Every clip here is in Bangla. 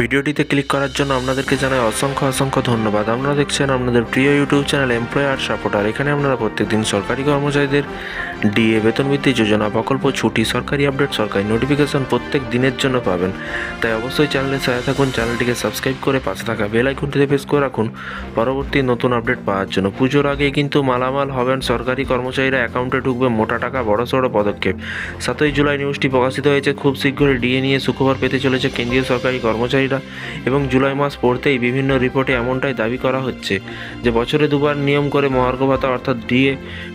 ভিডিওটিতে ক্লিক করার জন্য আপনাদেরকে জানাই অসংখ্য অসংখ্য ধন্যবাদ। আপনারা দেখছেন আপনাদের প্রিয় ইউটিউব চ্যানেল এমপ্লয়ার সাপোর্টার। এখানে আপনারা প্রত্যেকদিন সরকারি কর্মচারীদের ডিএ বেতন বৃদ্ধি যোজনা, প্রকল্প, ছুটি, সরকারি আপডেট, সরকারি নোটিফিকেশন প্রত্যেক দিনের জন্য পাবেন। তাই অবশ্যই চ্যানেলে সাথে থাকুন, চ্যানেলটিকে সাবস্ক্রাইব করে পাশে থাকা বেল আইকনটিতে প্রেস করে রাখুন। পরবর্তী নতুন আপডেট পাওয়ার জন্য। পুজোর আগে কিন্তু মালামাল হবেন সরকারি কর্মচারীরা। অ্যাকাউন্টে ঢুকবে মোটা টাকা বড়সড় পদক্ষেপ। সাতই জুলাই নিউজটি প্রকাশিত হয়েছে। খুব শীঘ্রই ডিএ নিয়ে সুখবর পেতে চলেছে কেন্দ্রীয় সরকারি কর্মচারীরা এবং জুলাই মাস পড়তেই বিভিন্ন রিপোর্টে এমনটাই দাবি করা হচ্ছে যে বছরে দুবার নিয়ম করে মহার্ঘ ভাতা অর্থাৎ ডিএ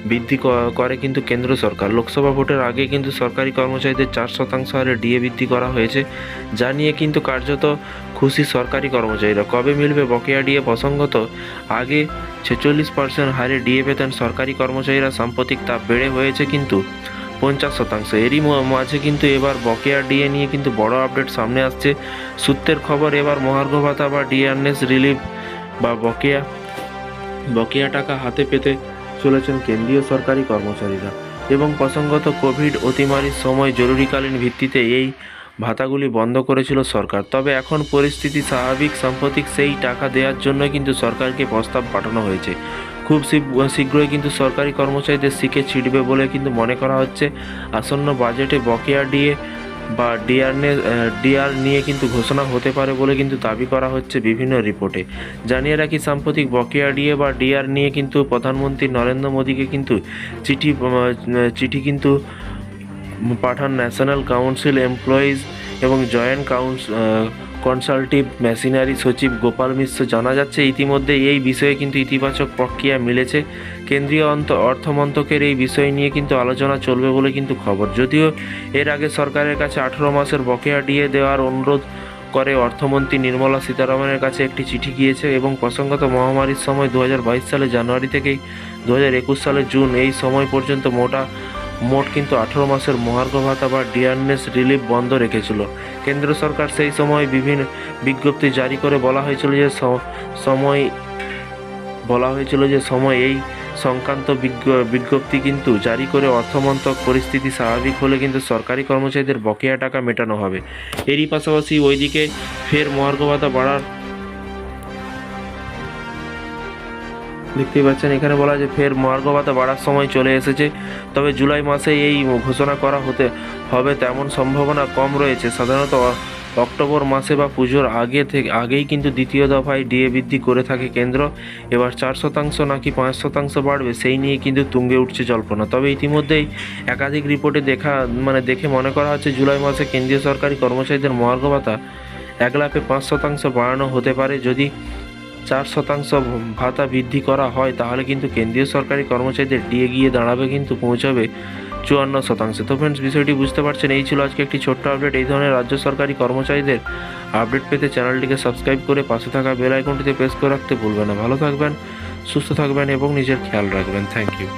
বৃদ্ধি করে কিন্তু কেন্দ্র সরকার। লোকসভা ভোটের আগে কিন্তু সরকারি কর্মচারীদের চার শতাংশ হারে ডিএ বৃদ্ধি করা হয়েছে, যা নিয়ে কিন্তু কার্যত খুশি সরকারি কর্মচারীরা। কবে মিলবে বকেয়া ডিএ প্রসঙ্গত, আগে ছেচল্লিশ পার্সেন্ট হারে ডিএ পেতেন সরকারি কর্মচারীরা সাম্প্রতিক তা বেড়ে হয়েছে কিন্তু পঞ্চাশ শতাংশ। এরই মাঝে কিন্তু এবার বকেয়া ডিএ নিয়ে কিন্তু বড় আপডেট সামনে আসছে। সূত্রের খবর, এবার মহার্ঘ ভাতা বা ডিআরএস রিলিফ বা বকেয়া বকেয়া টাকা হাতে পেতে চলেছেন কেন্দ্রীয় সরকারি কর্মচারীরা। এবং প্রসঙ্গত, কোভিড অতিমারির সময় জরুরিকালীন ভিত্তিতে এই ভাতাগুলি বন্ধ করেছিল সরকার। তবে এখন পরিস্থিতি স্বাভাবিক, সাম্প্রতিক সেই টাকা দেওয়ার জন্য কিন্তু সরকারকে প্রস্তাব পাঠানো হয়েছে। খুব শীঘ্র- শীঘ্রই কিন্তু সরকারি কর্মচারীদের শিখে ছিটবে বলে কিন্তু মনে করা হচ্ছে। আসন্ন বাজেটে বকেয়া ডিএ বা ডিআর ডিআর নিয়ে কিন্তু ঘোষণা হতে পারে বলে কিন্তু দাবি করা হচ্ছে বিভিন্ন রিপোর্টে। জানিয়ে রাখি, সাম্প্রতিক বকেয়া ডিএ বা ডিআর নিয়ে কিন্তু প্রধানমন্ত্রী নরেন্দ্র মোদীকে কিন্তু চিঠি চিঠি কিন্তু পাঠান ন্যাশনাল কাউন্সিল এমপ্লয়িজ এবং জয়েন্ট কাউন্স কনসালটিভ মেশিনারি সচিব গোপাল মিশ্র জানা যাচ্ছে, ইতিমধ্যে এই বিষয়ে কিন্তু ইতিবাচক প্রক্রিয়া মিলেছে। কেন্দ্রীয় অন্ত, অর্থমন্ত্রকের এই বিষয় নিয়ে কিন্তু আলোচনা চলবে বলে কিন্তু খবর। যদিও এর আগে সরকারের কাছে আঠেরো মাসের বকেয়া ডিএ দেওয়ার অনুরোধ করে অর্থমন্ত্রী নির্মলা সীতারামনের কাছে একটি চিঠি গিয়েছে এবং প্রসঙ্গত মহামারীর সময় দু হাজার বাইশ সালে জানুয়ারি থেকেই দু সালের জুন এই সময় পর্যন্ত মোটা মোট কিন্তু আঠেরো মাসের মহার্ঘ ভাতা বা ডিআরএস রিলিফ বন্ধ রেখেছিল। কেন্দ্র সরকার সেই সময় বিভিন্ন বিজ্ঞপ্তি জারি করে বলা হয়েছিল যে সময়, বলা হয়েছিল যে সময় এই সংক্রান্ত বিজ্ঞ- বিজ্ঞপ্তি কিন্তু জারি করে অর্থমন্ত্রক পরিস্থিতি স্বাভাবিক হলে কিন্তু সরকারি কর্মচারীদের বকেয়া টাকা মেটানো হবে। এরই পাশাপাশি ওইদিকে ফের মহার্ঘ ভাতা বাড়ার দেখতেই পাচ্ছেন, এখানে বলা যে ফের মহার্ঘ ভাতা বাড়ার সময় চলে এসেছে। তবে জুলাই মাসে এই ঘোষণা করা হতে হবে তেমন সম্ভাবনা কম রয়েছে। সাধারণত অক্টোবর মাসে বা পুজোর আগে থেকে আগেই কিন্তু দ্বিতীয় দফায় ডিএ বৃদ্ধি করে থাকে কেন্দ্র। এবার চার শতাংশ নাকি পাঁচ শতাংশ বাড়বে, সেই নিয়ে কিন্তু তুঙ্গে উঠছে জল্পনা। তবে ইতিমধ্যেই একাধিক রিপোর্টে দেখা মানে দেখে মনে করা হচ্ছে, জুলাই মাসে কেন্দ্রীয় সরকারি কর্মচারীদের মহার্ঘ ভাতা এক লাফে পাঁচ শতাংশ বাড়ানো হতে পারে। যদি চার শতাংশ ভাতা বৃদ্ধি করা হয়, তাহলে কিন্তু কেন্দ্রীয় সরকারি কর্মচারীদের ডিএ গিয়ে দাঁড়াবে কিন্তু পৌঁছাবে চুয়ান্ন শতাংশ। তো ফ্রেন্ডস বিষয়টি বুঝতে পারছেন, এই ছিল আজকে একটি ছোট্ট আপডেট এই ধরনের রাজ্য সরকারি কর্মচারীদের আপডেট পেতে চ্যানেলটিকে সাবস্ক্রাইব করে পাশে থাকা বেল আইকনটিতে প্রেস করে রাখতে ভুলবেন না। ভালো থাকবেন, সুস্থ থাকবেন এবং নিজের খেয়াল রাখবেন। Thank you